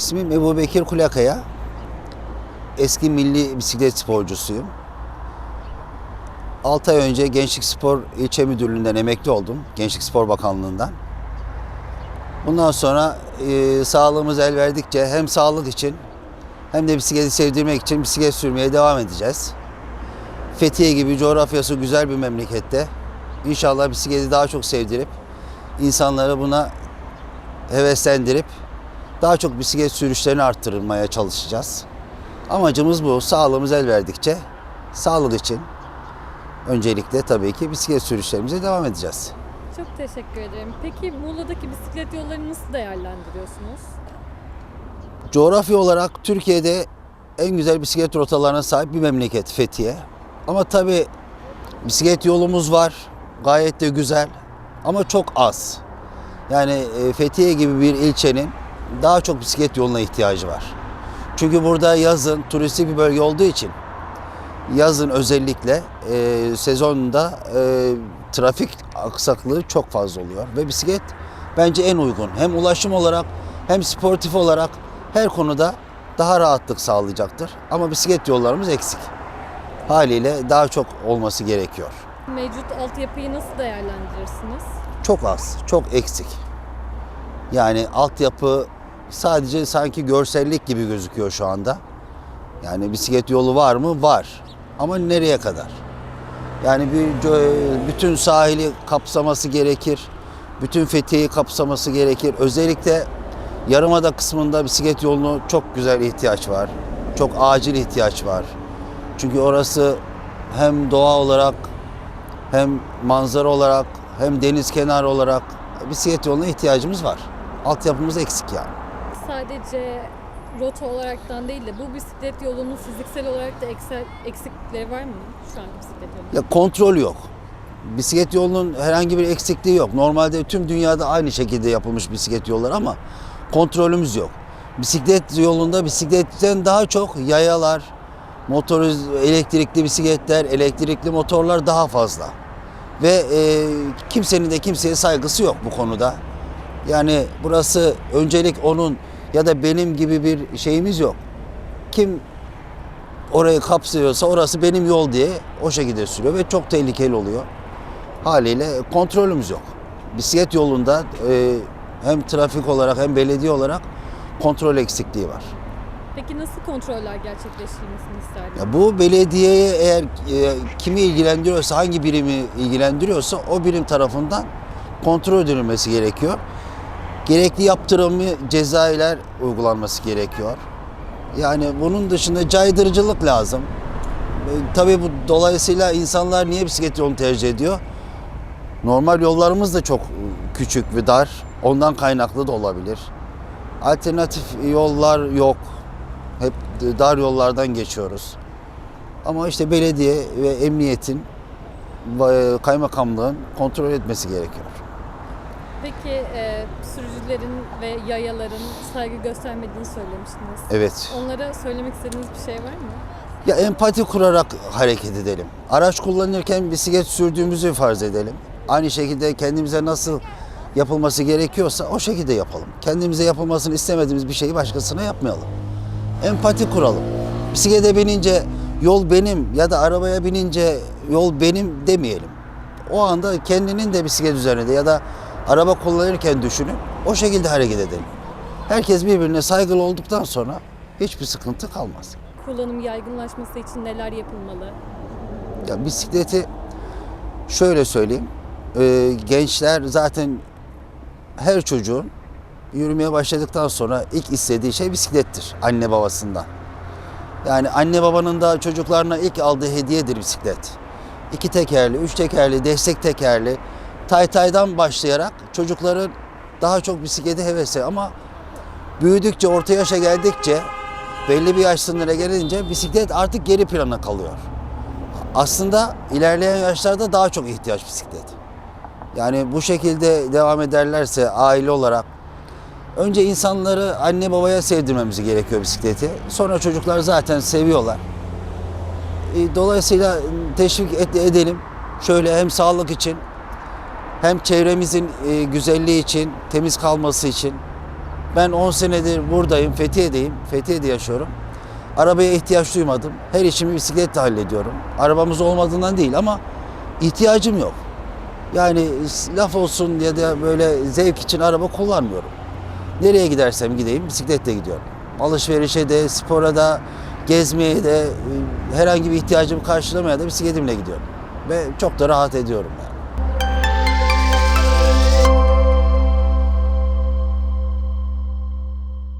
İsmim Ebu Bekir Kulakaya. Eski milli bisiklet sporcusuyum. 6 ay önce Gençlik Spor İlçe Müdürlüğü'nden emekli oldum. Gençlik Spor Bakanlığı'ndan. Bundan sonra e, sağlığımız el verdikçe hem sağlık için hem de bisikleti sevdirmek için bisiklet sürmeye devam edeceğiz. Fethiye gibi coğrafyası güzel bir memlekette İnşallah bisikleti daha çok sevdirip insanları buna heveslendirip daha çok bisiklet sürüşlerini arttırmaya çalışacağız. Amacımız bu. Sağlığımız el verdikçe sağlık için öncelikle tabii ki bisiklet sürüşlerimize devam edeceğiz. Çok teşekkür ederim. Peki Muğla'daki bisiklet yollarını nasıl değerlendiriyorsunuz? Coğrafya olarak Türkiye'de en güzel bisiklet rotalarına sahip bir memleket Fethiye. Ama tabii bisiklet yolumuz var. Gayet de güzel ama çok az. Yani e, Fethiye gibi bir ilçenin daha çok bisiklet yoluna ihtiyacı var. Çünkü burada yazın turistik bir bölge olduğu için yazın özellikle e, sezonda e, trafik aksaklığı çok fazla oluyor ve bisiklet bence en uygun. Hem ulaşım olarak hem sportif olarak her konuda daha rahatlık sağlayacaktır. Ama bisiklet yollarımız eksik. Haliyle daha çok olması gerekiyor. Mevcut altyapıyı nasıl değerlendirirsiniz? Çok az, çok eksik. Yani altyapı sadece sanki görsellik gibi gözüküyor şu anda. Yani bisiklet yolu var mı? Var. Ama nereye kadar? Yani bir bütün sahili kapsaması gerekir. Bütün Fethiye'yi kapsaması gerekir. Özellikle Yarımada kısmında bisiklet yolunu çok güzel ihtiyaç var. Çok acil ihtiyaç var. Çünkü orası hem doğa olarak hem manzara olarak hem deniz kenarı olarak bisiklet yoluna ihtiyacımız var. Altyapımız eksik yani. Sadece rota olaraktan değil de bu bisiklet yolunun fiziksel olarak da eksiklikleri var mı şu anki bisiklet yolunun? Ya kontrol yok. Bisiklet yolunun herhangi bir eksikliği yok. Normalde tüm dünyada aynı şekilde yapılmış bisiklet yolları ama kontrolümüz yok. Bisiklet yolunda bisikletten daha çok yayalar, motoriz, elektrikli bisikletler, elektrikli motorlar daha fazla. Ve e, kimsenin de kimseye saygısı yok bu konuda. Yani burası öncelik onun ya da benim gibi bir şeyimiz yok. Kim orayı kapsıyorsa orası benim yol diye o şekilde sürüyor ve çok tehlikeli oluyor. Haliyle kontrolümüz yok. Bisiklet yolunda e, hem trafik olarak hem belediye olarak kontrol eksikliği var. Peki nasıl kontroller gerçekleştirilmesini isterdiniz? Ya bu belediyeye eğer e, kimi ilgilendiriyorsa, hangi birimi ilgilendiriyorsa o birim tarafından kontrol edilmesi gerekiyor. Gerekli yaptırımı cezailer uygulanması gerekiyor. Yani bunun dışında caydırıcılık lazım. E, tabii bu dolayısıyla insanlar niye bisiklet yolunu tercih ediyor? Normal yollarımız da çok küçük ve dar. Ondan kaynaklı da olabilir. Alternatif yollar yok. Hep dar yollardan geçiyoruz. Ama işte belediye ve emniyetin, ve kaymakamlığın kontrol etmesi gerekiyor. Peki e, sürücülerin ve yayaların saygı göstermediğini söylemiştiniz. Evet. Onlara söylemek istediğiniz bir şey var mı? Ya empati kurarak hareket edelim. Araç kullanırken bisiklet sürdüğümüzü farz edelim. Aynı şekilde kendimize nasıl yapılması gerekiyorsa o şekilde yapalım. Kendimize yapılmasını istemediğimiz bir şeyi başkasına yapmayalım. Empati kuralım. Bisiklete binince yol benim ya da arabaya binince yol benim demeyelim. O anda kendinin de bisiklet üzerinde ya da araba kullanırken düşünün. O şekilde hareket edelim. Herkes birbirine saygılı olduktan sonra hiçbir sıkıntı kalmaz. Kullanım yaygınlaşması için neler yapılmalı? Ya bisikleti şöyle söyleyeyim. Ee, gençler zaten her çocuğun yürümeye başladıktan sonra ilk istediği şey bisiklettir anne babasından. Yani anne babanın da çocuklarına ilk aldığı hediyedir bisiklet. İki tekerli, üç tekerli, destek tekerli, tay taydan başlayarak çocukların daha çok bisiklete hevesi ama büyüdükçe, orta yaşa geldikçe, belli bir yaş sınırına gelince bisiklet artık geri plana kalıyor. Aslında ilerleyen yaşlarda daha çok ihtiyaç bisiklet. Yani bu şekilde devam ederlerse aile olarak önce insanları anne babaya sevdirmemiz gerekiyor bisikleti. Sonra çocuklar zaten seviyorlar. E, Dolayısıyla teşvik edelim. Şöyle hem sağlık için hem çevremizin e, güzelliği için, temiz kalması için Ben 10 senedir buradayım, Fethiye'deyim. Fethiye'de yaşıyorum. Arabaya ihtiyaç duymadım. Her işimi bisikletle hallediyorum. Arabamız olmadığından değil ama ihtiyacım yok. Yani laf olsun ya da böyle zevk için araba kullanmıyorum. Nereye gidersem gideyim bisikletle gidiyorum. Alışverişe de, spora da, gezmeye de, e, herhangi bir ihtiyacımı karşılamaya da bisikletimle gidiyorum. Ve çok da rahat ediyorum yani.